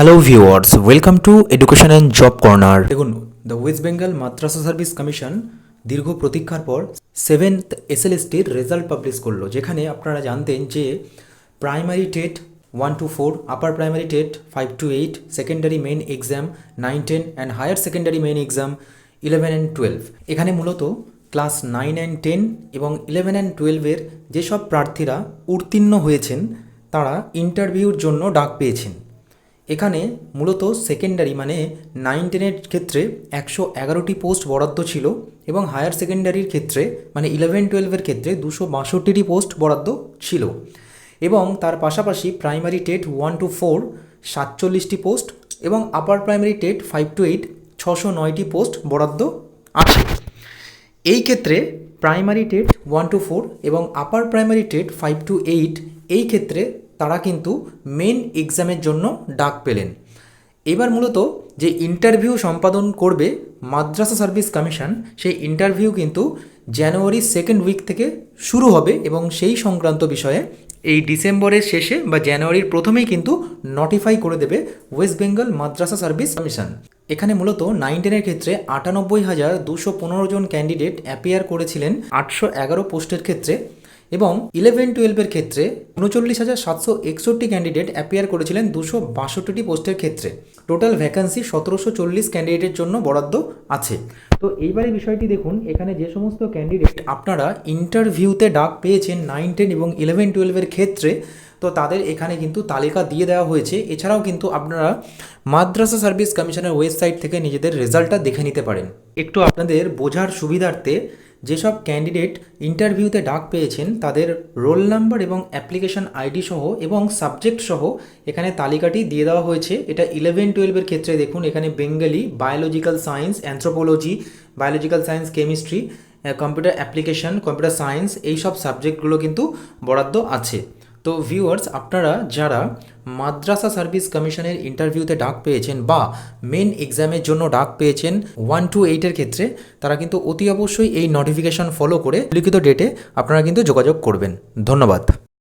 Hello viewers welcome to education and job corner দেখুন the West Bengal Madrasah service commission দীর্ঘ প্রতীক্ষার পর seventh এসএলএসটির result publish করল, যেখানে আপনারা জানতেন যে primary TET one two four upper primary TET five two eight secondary main exam nine ten and higher secondary main exam eleven and twelve এখানে মূলত ক্লাস নাইন অ্যান্ড টেন এবং eleven and টুয়েলভের যেসব প্রার্থীরা উত্তীর্ণ হয়েছেন, তারা ইন্টারভিউর জন্য ডাক পেয়েছেন। এখানে মূলত সেকেন্ডারি মানে নাইন টেনের ক্ষেত্রে একশো এগারোটি পোস্ট বরাদ্দ ছিল এবং হায়ার সেকেন্ডারির ক্ষেত্রে মানে ইলেভেন টুয়েলভের ক্ষেত্রে দুশো বাষট্টিটি পোস্ট বরাদ্দ ছিল। এবং তার পাশাপাশি primary TET one two four সাতচল্লিশটি post এবং upper primary TET five two eight ছশো নয়টি পোস্ট বরাদ্দ আছে। এই ক্ষেত্রে primary TET one two four এবং upper primary TET five two eight এই ক্ষেত্রে তারা কিন্তু মেন এক্সামের জন্য ডাক পেলেন। এবার মূলত যে ইন্টারভিউ সম্পাদন করবে মাদ্রাসা সার্ভিস কমিশন সেই ইন্টারভিউ কিন্তু জানুয়ারি সেকেন্ড উইক থেকে শুরু হবে এবং সেই সংক্রান্ত বিষয়ে এই ডিসেম্বরের শেষে বা জানুয়ারির প্রথমেই কিন্তু নোটিফাই করে দেবে West Bengal Madrasah service commission এখানে মূলত নাইন টেনের ক্ষেত্রে আটানব্বই হাজার দুশো পনেরো জন ক্যান্ডিডেট অ্যাপিয়ার করেছিলেন, আটশো এগারো পোস্টের ক্ষেত্রে। এবং ইলেভেন টুয়েলভের ক্ষেত্রে উনচল্লিশ হাজার সাতশো একষট্টি ক্যান্ডিডেট অ্যাপিয়ার করেছিলেন দুশো বাষট্টিটি পোস্টের ক্ষেত্রে। টোটাল ভ্যাকান্সি সতেরোশো চল্লিশ ক্যান্ডিডেটের জন্য বরাদ্দ আছে। তো এইবারে বিষয়টি দেখুন, এখানে যে সমস্ত ক্যান্ডিডেট আপনারা ইন্টারভিউতে ডাক পেয়েছেন নাইন টেন এবং ইলেভেন টুয়েলভের ক্ষেত্রে, তো তাদের এখানে কিন্তু তালিকা দিয়ে দেওয়া হয়েছে। এছাড়াও কিন্তু আপনারা মাদ্রাসা সার্ভিস কমিশনের ওয়েবসাইট থেকে নিজেদের রেজাল্টটা দেখে নিতে পারেন। একটু আপনাদের বোঝার সুবিধার্থে যেসব ক্যান্ডিডেট ইন্টারভিউতে ডাক পেয়েছেন তাদের রোল নাম্বার এবং অ্যাপ্লিকেশন আইডি সহ এবং সাবজেক্ট সহ এখানে তালিকাটি দিয়ে দেওয়া হয়েছে। এটা ইলেভেন টুয়েলভের ক্ষেত্রে দেখুন, এখানে Bengali biological science anthropology biological science chemistry computer application computer science এই সব সাবজেক্টগুলো কিন্তু বরাদ্দ আছে। তো ভিউয়ার্স আপনারা যারা মাদ্রাসা সার্ভিস কমিশনের ইন্টারভিউতে ডাক পেয়েছেন বা মেন এক্সামের জন্য ডাক পেয়েছেন ওয়ান টু এইটের ক্ষেত্রে, তারা কিন্তু অতি অবশ্যই এই নোটিফিকেশন ফলো করে, লিখিত ডেটে আপনারা কিন্তু যোগাযোগ করবেন। ধন্যবাদ।